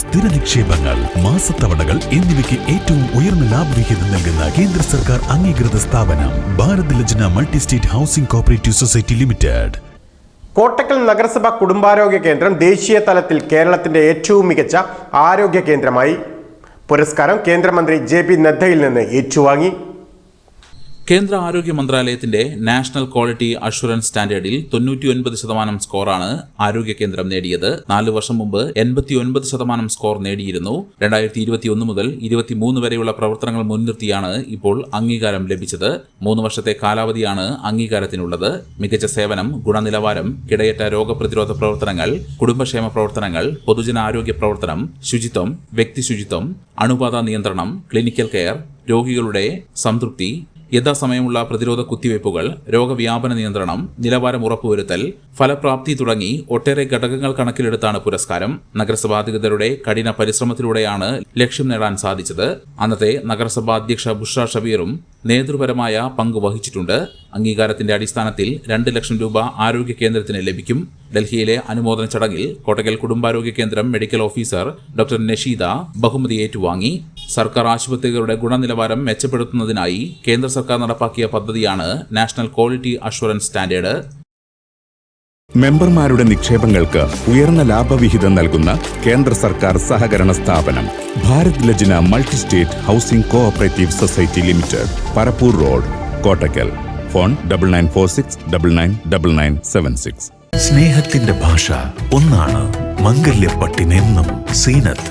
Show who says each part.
Speaker 1: സ്ഥിര നിക്ഷേപങ്ങൾ മാസത്തവണകൾ എന്നിവയ്ക്ക് ഏറ്റവും ഉയർന്ന ലാഭവിഹിതം നൽകുന്ന കേന്ദ്ര സർക്കാർ അംഗീകൃത സ്ഥാപനം Bharat Lajna multi state housing cooperative society limited.
Speaker 2: Kottakkal നഗരസഭ കുടുംബാരോഗ്യ കേന്ദ്രം ദേശീയ തലത്തിൽ കേരളത്തിന്റെ ഏറ്റവും മികച്ച ആരോഗ്യ കേന്ദ്രമായി. പുരസ്കാരം കേന്ദ്രമന്ത്രി ജെ പി നദ്ദയിൽ നിന്ന് ഏറ്റുവാങ്ങി.
Speaker 3: കേന്ദ്ര ആരോഗ്യ മന്ത്രാലയത്തിന്റെ നാഷണൽ ക്വാളിറ്റി അഷുറൻസ് സ്റ്റാൻഡേർഡിൽ തൊണ്ണൂറ്റിയൊൻപത് ശതമാനം സ്കോറാണ് ആരോഗ്യ കേന്ദ്രം നേടിയത്. നാല് വർഷം മുമ്പ് എൺപത്തിയൊൻപത് ശതമാനം സ്കോർ നേടിയിരുന്നു. രണ്ടായിരത്തി ഇരുപത്തിയൊന്ന് മുതൽ ഇരുപത്തിമൂന്ന് വരെയുള്ള പ്രവർത്തനങ്ങൾ മുൻനിർത്തിയാണ് ഇപ്പോൾ അംഗീകാരം ലഭിച്ചത്. മൂന്ന് വർഷത്തെ കാലാവധിയാണ് അംഗീകാരത്തിനുള്ളത്. മികച്ച സേവനം ഗുണനിലവാരം കിടയറ്റ രോഗപ്രതിരോധ പ്രവർത്തനങ്ങൾ കുടുംബക്ഷേമ പ്രവർത്തനങ്ങൾ പൊതുജനാരോഗ്യ പ്രവർത്തനം ശുചിത്വം വ്യക്തിശുചിത്വം അണുബാധ നിയന്ത്രണം ക്ലിനിക്കൽ കെയർ രോഗികളുടെ സംതൃപ്തി യഥാസമയമുള്ള പ്രതിരോധ കുത്തിവയ്പ്പുകൾ രോഗവ്യാപന നിയന്ത്രണം നിലവാരം ഉറപ്പുവരുത്തൽ ഫലപ്രാപ്തി തുടങ്ങി ഒട്ടേറെ ഘടകങ്ങൾ കണക്കിലെടുത്താണ് പുരസ്കാരം. നഗരസഭാധികൃതരുടെ കഠിന പരിശ്രമത്തിലൂടെയാണ് ലക്ഷ്യം നേടാൻ സാധിച്ചത്. അന്നത്തെ നഗരസഭാ അധ്യക്ഷ ബുഷ ഷബീറും നേതൃപരമായ പങ്ക് വഹിച്ചിട്ടുണ്ട്. അംഗീകാരത്തിന്റെ അടിസ്ഥാനത്തിൽ രണ്ട് ലക്ഷം രൂപ ആരോഗ്യ കേന്ദ്രത്തിന് ലഭിക്കും. ഡൽഹിയിലെ അനുമോദന ചടങ്ങിൽ കോട്ടക്കൽ കുടുംബാരോഗ്യ കേന്ദ്രം മെഡിക്കൽ ഓഫീസർ ഡോക്ടർ നഷീദ ബഹുമതി ഏറ്റുവാങ്ങി സർക്കാർ ആശുപത്രികളുടെ ഗുണനിലവാരം മെച്ചപ്പെടുത്തുന്നതിനായി കേന്ദ്ര സർക്കാർ നടപ്പാക്കിയ പദ്ധതിയാണ് നാഷണൽ ക്വാളിറ്റി അഷുറൻസ് സ്റ്റാൻഡേർഡ്.
Speaker 4: മെമ്പർമാരുടെ നിക്ഷേപങ്ങൾക്ക് ഉയർന്ന ലാഭവിഹിതം നൽകുന്ന കേന്ദ്ര സർക്കാർ സഹകരണ സ്ഥാപനം Bharat Lajna multi state housing cooperative society limited Parappur road Kottakkal phone double nine four six double nine double nine seven six
Speaker 5: സ്നേഹത്തിന്റെ ഭാഷ ഒന്നാണ് മംഗല്യപ്പട്ടിനെന്നും Zeenath.